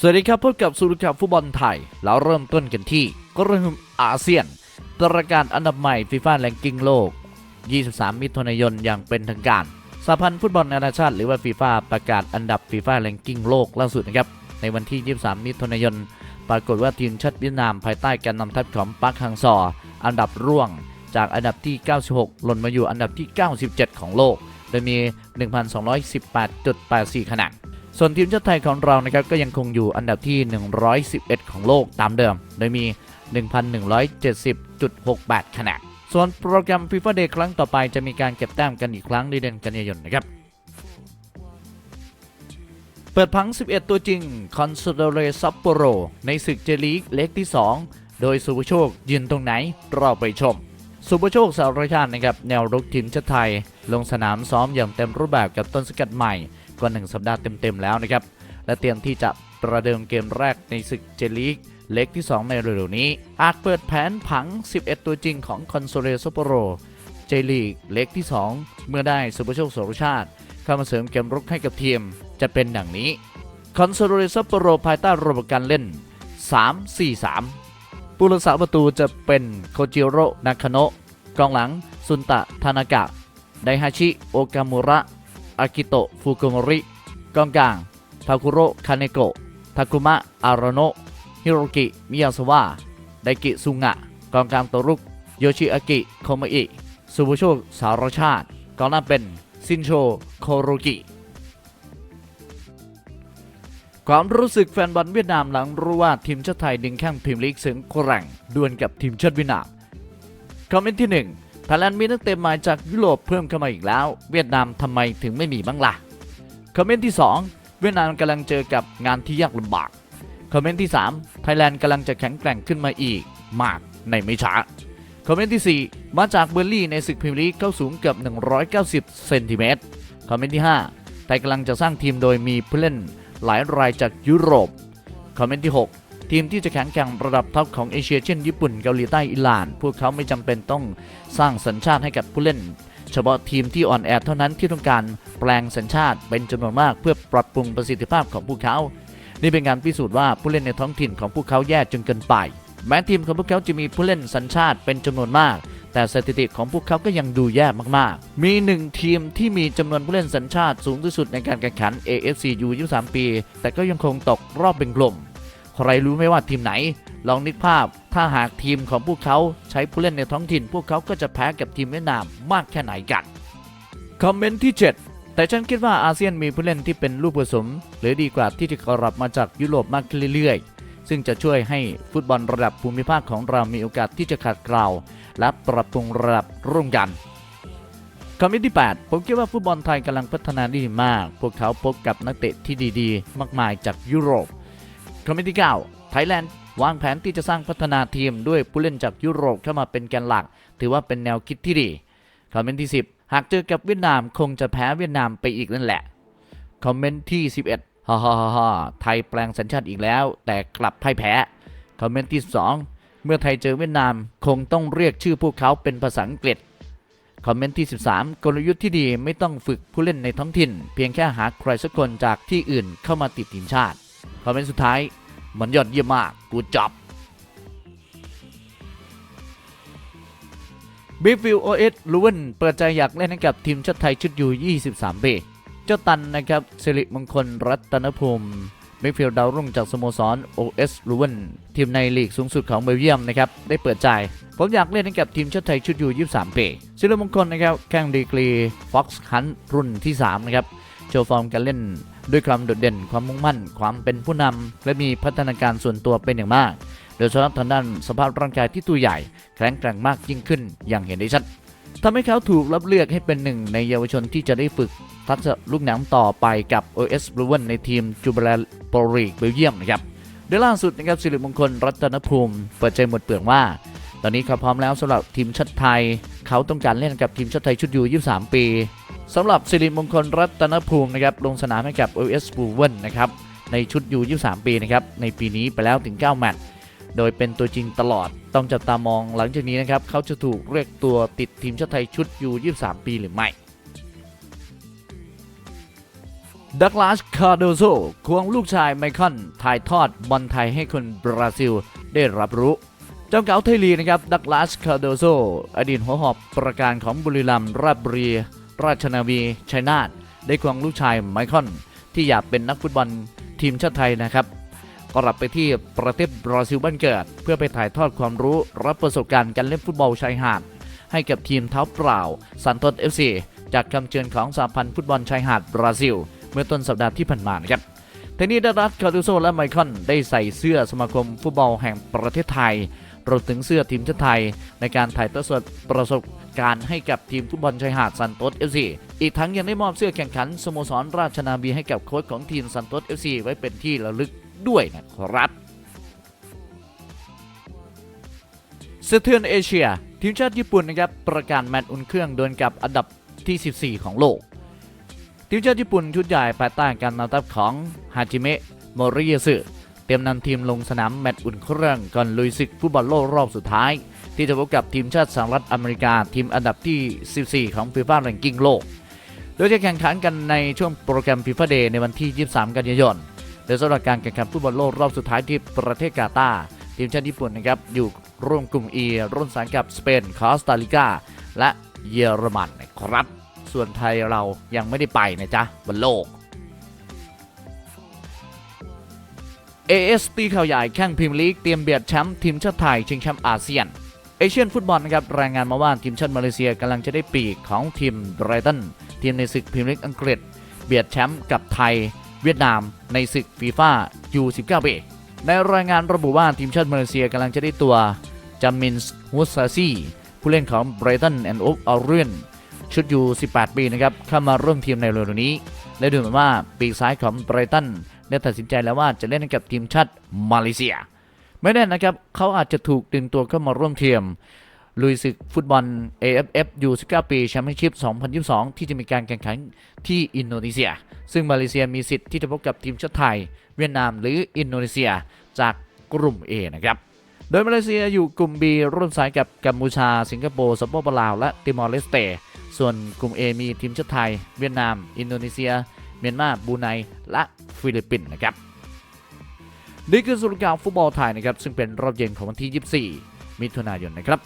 สวัสดีครับพบกับสุริกับฟุตบอลไทย แล้วเริ่มต้นกันที่กรณีอาเซียนประกาศอันดับใหม่ฟีฟ่าแรงกิ้งโลก 23 มิถุนายนอย่างเป็นทางการสหพันธ์ฟุตบอลนานาชาติหรือว่าฟีฟ่าประกาศอันดับฟีฟ่าแรงกิ้งโลกล่าสุดนะครับ ในวันที่ 23 มิถุนายน ปรากฏว่าทีมชาติเวียดนามภายใต้การนำทัพของปักฮังซอ อันดับร่วงจากอันดับที่ 96 หล่นมาอยู่อันดับที่ 97 ของโลก โดยมี 1,218.84 คะแนน ส่วนทีมชาติไทยของเรานะครับก็ยังคงอยู่อันดับที่ 111 ของโลกตามเดิม โดยมี 1,170.68 คะแนน ส่วนโปรแกรม FIFA Day ครั้งต่อไปจะมีการเก็บแต้มกันอีกครั้งในเดือนกันยายนนะครับ เปิดพัง 11 ตัวจริงคอน s o เ a เรซัปโปโรในศึกเจลีกเล็กที่ 2 โดยสุภโชคยืนตรงไหนเราไปชม สุภโชคสารชาตินะครับแนวรุกทีมชาติไทย ลงสนามซ้อมอย่างเต็มรูปแบบกับต้นสกัดใหม่ กว่าหนึ่งสัปดาห์เต็มๆแล้วนะครับ และเตรียมที่จะประเดิมเกมแรกในศึกเจลีกเล็กที่ 2 ในเร็วๆนี้ อาจเปิดแผนผัง 11 ตัวจริงของคอนโซเลซัปโปโรเจลีกเล็กที่ 2 เมื่อได้สุภโชคสรชาติ เข้ามาเสริมเกมรุกให้กับทีมจะเป็นดังนี้คอนโซลเรซัปโปโรภายใต้ระบบการเล่น 3-4-3 ผู้รักษาประตูจะเป็นโคจิโร่นาคาโนะกองหลังซุนตะทานากะ ไดฮาชิ โอกามุระ อากิโตะฟุกุโมริกองกลางทาคุโร่คาเนโกะทาคุมะอารโนะฮิโรกิมิยาสวะไดกิซุงะกองกลางตัวรุกโยชิอากิโคมอิสุบุโชสารชาติกองหน้าเป็นซินโชโคโรกิความรู้สึกแฟนบอลเวียดนามหลังรู้ว่าทีมชาติไทยดึงแข้งพรีมลีกเสริมแกร่งดวลกับทีมชาติเวียดนาม คอมเมนต์ที่ 1 ไทยแลนด์มีนักเตะใหมาจากยุโรปเพิ่มเข้ามาอีกแล้ว เวียดนามทำไมถึงไม่มีบ้างล่ะคอมเมนต์ที่ 2 เวียดนามกำลังเจอกับงานที่ยากลำบากคอมเมนต์ที่ 3 ไทยแลนด์กำลังจะแข็งแกร่งขึ้นมาอีก มากในไม่ช้าคอมเมนต์ที่ 4 มาจากเบอร์ลี่ในศึกพรีเมียร์ลีกเข้าสูงเกือบ 190 เซนติเมตรคอมเมนต์ที่ 5 ไทยกำลังจะสร้างทีมโดยมีผู้เล่นหลายรายจากยุโรป คอมเมนต์ที่ 6 ทีมที่จะแข่งแข่งระดับท็อปของเอเชียเช่นญี่ปุ่นเกาหลีใต้อิหร่าน พวกเขาไม่จำเป็นต้องสร้างสัญชาติให้กับผู้เล่น เฉพาะทีมที่อ่อนแอเท่านั้นที่ต้องการแปลงสัญชาติเป็นจำนวนมากเพื่อปรับปรุงประสิทธิภาพของพวกเขา นี่เป็นการพิสูจน์ว่าผู้เล่นในท้องถิ่นของพวกเขาแย่จนเกินไป แม้ทีมของพวกเขาจะมีผู้เล่นสัญชาติเป็นจำนวนมากแต่สถิติของพวกเขาก็ยังดูแย่มาก ๆ มีหนึ่งทีมที่มีจำนวนผู้เล่นสัญชาติสูงที่สุดในการแข่งขัน AFC U 23 ปี แต่ก็ยังคงตกรอบเป็นกลุ่ม ใครรู้ไหมว่าทีมไหน ลองนึกภาพ ถ้าหากทีมของพวกเขาใช้ผู้เล่นในท้องถิ่น พวกเขาก็จะแพ้กับทีมเวียดนามมากแค่ไหนกัน คอมเมนต์ที่ 7 แต่ฉันคิดว่าอาเซียนมีผู้เล่นที่เป็นลูกผสม หรือดีกว่าที่จะกลับมาจากยุโรปมากขึ้นเรื่อยๆ ซึ่งจะช่วยให้ฟุตบอลระดับภูมิภาคของเรามีโอกาสที่จะขัดเกลาและปรับปรุงระดับร่วมกันคอมเมนต์ที่ 8 ผมคิดว่าฟุตบอลไทยกำลังพัฒนาได้ดีมาก พวกเขาพบกับนักเตะที่ดีๆ มากมายจากยุโรป คอมเมนต์ที่9ไทยแลนด์วางแผนที่จะสร้างพัฒนาทีมด้วยผู้เล่นจากยุโรปเข้ามาเป็นแกนหลัก ถือว่าเป็นแนวคิดที่ดีคอมเมนต์ที่ 10 หากเจอกับเวียดนามคงจะแพ้เวียดนามไปอีกนั่นแหละคอมเมนต์ที่ 11ฮ่าฮ่าฮ่าฮ่าไทยแปลงสัญชาติอีกแล้ว แต่กลับพ่ายแพ้คอมเมนต์ที่ 2 เมื่อไทยเจอเวียดนามคงต้องเรียกชื่อพวกเขาเป็นภาษาอังกฤษคอมเมนต์ที่ 13 กลยุทธ์ที่ดีไม่ต้องฝึกผู้เล่นในท้องถิ่น เพียงแค่หาใครสักคนจากที่อื่นเข้ามาติดทีมชาติ คอมเมนต์สุดท้าย มันยอดเยี่ยมมาก กูจับบิฟิลโอเอสลูเวนเปิดใจอยากเล่นให้กับทีมชาติไทยชุดยู23ปีเจ้าตันนะครับสิริมงคลรัตนภูมิมิดฟิลด์ดาวรุ่งจากสโมสร OS ลูเวนทีมในลีกสูงสุดของเบลเยียมนะครับ ได้เปิดใจผมอยากเล่นให้กับทีมชาติไทยชุดยู23ปีสิริมงคลนะครับแข่งดีกรี Fox Hunt รุ่นที่ 3 นะครับ โชว์ฟอร์มการเล่น ด้วยความโดดเด่นความมุ่งมั่น ความเป็นผู้นำและมีพัฒนาการส่วนตัวเป็นอย่างมาก โดยเฉพาะทางด้านสภาพร่างกายที่ตัวใหญ่ แข็งแกร่งมากยิ่งขึ้นอย่างเห็นได้ชัดทำให้เขาถูกรับเลือกให้เป็นหนึ่งในเยาวชนที่จะได้ฝึกทักษะลูกหนังต่อไปกับ OS b l u e n ในทีมจูเบลโปรีกเบลเยียมนะครับโดยล่าสุดนะครับสิริมงคลรัตนภูมิเปิดใจหมดเปลือกว่า ตอนนี้เขาพร้อมแล้วสำหรับทีมชาติไทย เขาต้องการเล่นกับทีมชาติไทยชุดยู23 ปี สำหรับสิริมงคลรัตนภูมินะครับลงสนามให้กับ OS b l u e n นะครับในชุดยู23 ปีนะครับในปีนี้ไปแล้วถึง 9 แมตช์โดยเป็นตัวจริงตลอดต้องจับตามองหลังจากนี้นะครับเขาจะถูกเรียกตัวติดทีมชาติไทยชุดยู23 ปีหรือไม่ดักลาสคาร์โดโซควงลูกชายไมคอนถ่ายทอดบอลไทยให้คนบราซิลได้รับรู้เจ้าเก๋าไทยลีนะครับดักลาสคาร์โดโซอดีตหัวหอบประการของบุรีรัมย์ราชบุรี ราชนาวีชัยนาทได้ควงลูกชายไมคอน ที่อยากเป็นนักฟุตบอลทีมชาติไทยนะครับก็รับไปที่ประเทศบราซิลบ้านเกิด เพื่อไปถ่ายทอดความรู้รับประสบการณ์การเล่นฟุตบอลชายหาด ให้กับทีมเท้าเปล่าซันตสเอฟซีจากคำเชิญของสหพันธ์ฟุตบอลชายหาดบราซิล เมื่อต้นสัปดาห์ที่ผ่านมานะครับทีนี้ดัรัสคาร์ตูโซและไมคอนได้ใส่เสื้อสมาคมฟุตบอลแห่งประเทศไทย รวมถึงเสื้อทีมชาติไทย ในการถ่ายทอดสดประสบการณ์ให้กับทีมฟุตบอลชายหาดซันโตสเอฟซีอีกทั้งยังได้มอบเสื้อแข่งขันสโมสรราชนาวีให้กับโค้ชของทีมซันโตสเอฟซีไว้เป็นที่ระลึกด้วยนะครับสะเทือนเอเชีย ทีมชาติญี่ปุ่นนะครับประกาศแมตช์อุ่นเครื่องดวลกับอันดับที่ 14 ของโลก ทีมชาติญี่ปุ่นชุดใหญ่ภายใต้การนำทัพของฮาจิเมะโมริยาสึ เตรียมนำทีมลงสนามแมตช์อุ่นเครื่องก่อนลุยศึกฟุตบอลโลกรอบสุดท้าย ที่จะพบกับทีมชาติสหรัฐอเมริกาทีมอันดับที่ 14 ของฟีฟ่าแรงกิ้งโลก โดยจะแข่งขันกันในช่วงโปรแกรมฟีฟ่าเดย์ในวันที่ 23 กันยายนโดยสำหรับการแข่งขันฟุตบอลโลกรอบสุดท้ายที่ประเทศกาตาร์ทีมชาติญี่ปุ่นนะครับอยู่ร่วมกลุ่ม E ร่วมสายกับสเปนคอสตาริกาและเยอรมันนะครับ ส่วนไทยเรายังไม่ได้ไปนะจ๊ะบนโลก AS ตีข่าวใหญ่แข่งพรีเมียร์ลีกเตรียมเบียดแชมป์ทีมชาติไทย ชิงแชมป์อาเซียน เอเชียนฟุตบอลนะครับรายงานมาว่าทีมชาติมาเลเซียกำลังจะได้ปีกของทีมไบรตันทีมในศึกพรีเมียร์ลีกอังกฤษ เบียดแชมป์กับไทย เวียดนาม ในศึกฟีฟ่า U19 ปีในรายงานระบุว่าทีมชาติมาเลเซียกำลังจะได้ตัวจามินส์ฮุสซาซีผู้เล่นของไบรตันแอนด์โอฟอาเรียนชุดยู18 ปีนะครับเข้ามาร่วมทีมในเร็วๆนี้ และดูเหมือนว่าปีกซ้ายของไบรตัน ได้ตัดสินใจแล้วว่าจะเล่นกับทีมชาติมาเลเซีย ไม่แน่นะครับเขาอาจจะถูกดึงตัวเข้ามาร่วมทีมลุยศึกฟุตบอล AFF U19 ปีแชมเปี้ยนชิพ 2022 ที่จะมีการแข่งขันที่อินโดนีเซีย ซึ่งมาเลเซียมีสิทธิ์ที่จะพบกับทีมชาติไทย เวียดนามหรืออินโดนีเซียจากกลุ่ม A นะครับ โดยมาเลเซียอยู่กลุ่ม B ร่วมสายกับกัมพูชา สิงคโปร์สปปลาว และติมอร์เลสเต ส่วนกลุ่ม A มีทีมชาติไทย เวียดนาม อินโดนีเซีย เมียนมาบูไนและฟิลิปปินส์นะครับนี่คือสุรการฟุตบอลไทยนะครับซึ่งเป็นรอบเย็นของวันที่ 24 มิถุนายนนะครับ